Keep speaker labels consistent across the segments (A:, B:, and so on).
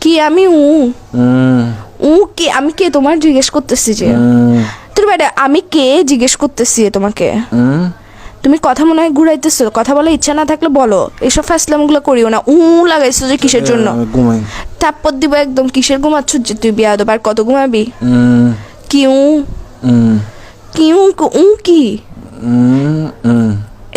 A: কি আমি উ? উ কে? আমি কে তোমার জিজ্ঞেস করতেছি যে? তোর বাইরে আমি কে জিজ্ঞেস করতেছি তোমাকে? তুমি কথা মনে হয় ঘুরাইতেছো কথা বলার ইচ্ছা না থাকলে বলো। এসব ফাসলামগুলো করিও না। উ লাগাইছো যে কিসের জন্য?
B: ঘুমাই।
A: দিব একদম কিসের ঘুমাচ্ছ যে তুই বিয়া দেবার কত ঘুমাবি?
B: হুম।
A: কি উ? কি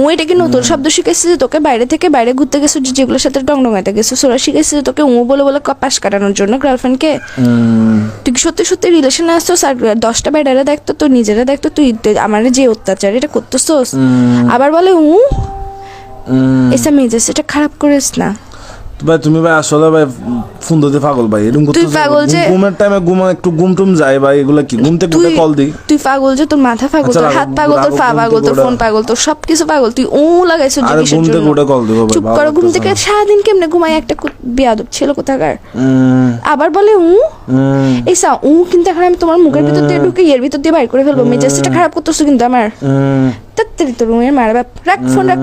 A: ও এটা কি নতুন শব্দ শিখেছিস যে তোকে বাইরে থেকে বাইরে ঘুরতে গেছো যেগুলোর সাথে ডংডংয়াতে গেছো সোরা ওরা শিখেছিস যে তোকে ও বলে বলে কপাস কাটানোর জন্য গার্লফ্রেন্ডকে তুই কি সত্যি সত্যি রিলেশনে আসছোস? আর দশটা বেডারে দেখতো তো নিজেরা দেখতো তুই আমার যে অত্যাচার এটা করতেছোস? আবার বলে উ এসা মেজাজ এটা খারাপ করিস না।
B: ভাই তুমি ভাই আসলে ভাই ফোন দিতে পাগল ভাই এরকম করতে
A: পাগল যে-
B: ঘুমের টাইমে ঘুম একটু ঘুম টুম যায় ভাই এগুলা কি? ঘুম থেকে
A: তুই
B: কল দিই।
A: তুই পাগল যে তোর মাথা পাগল
B: আচ্ছা,
A: তোর হাত পাগল তোর পা পাগল তোর ফোন পাগল তোর সব কিছু পাগল তুই ও লাগাইছো যে
B: আরে
A: কিসের
B: ঘুম থেকে কল দিব ভাই
A: চুপ করো ঘুম থেকে। সারাদিন কেমনে ঘুমাই একটা বেয়াদব ছিল কোথাকার? আবার বলে উ? এই সা উ কিন্তু এখন আমি তোমার মুখের ভিতর দিয়ে ঢুকে এর ভিতর দিয়ে বাইর করে ফেলব। মেজাজটা খারাপ করতেছো কিন্তু আমার। তাড়াতাড়ি তোর রুমের মার বাপ রাখ ফোন রাখ।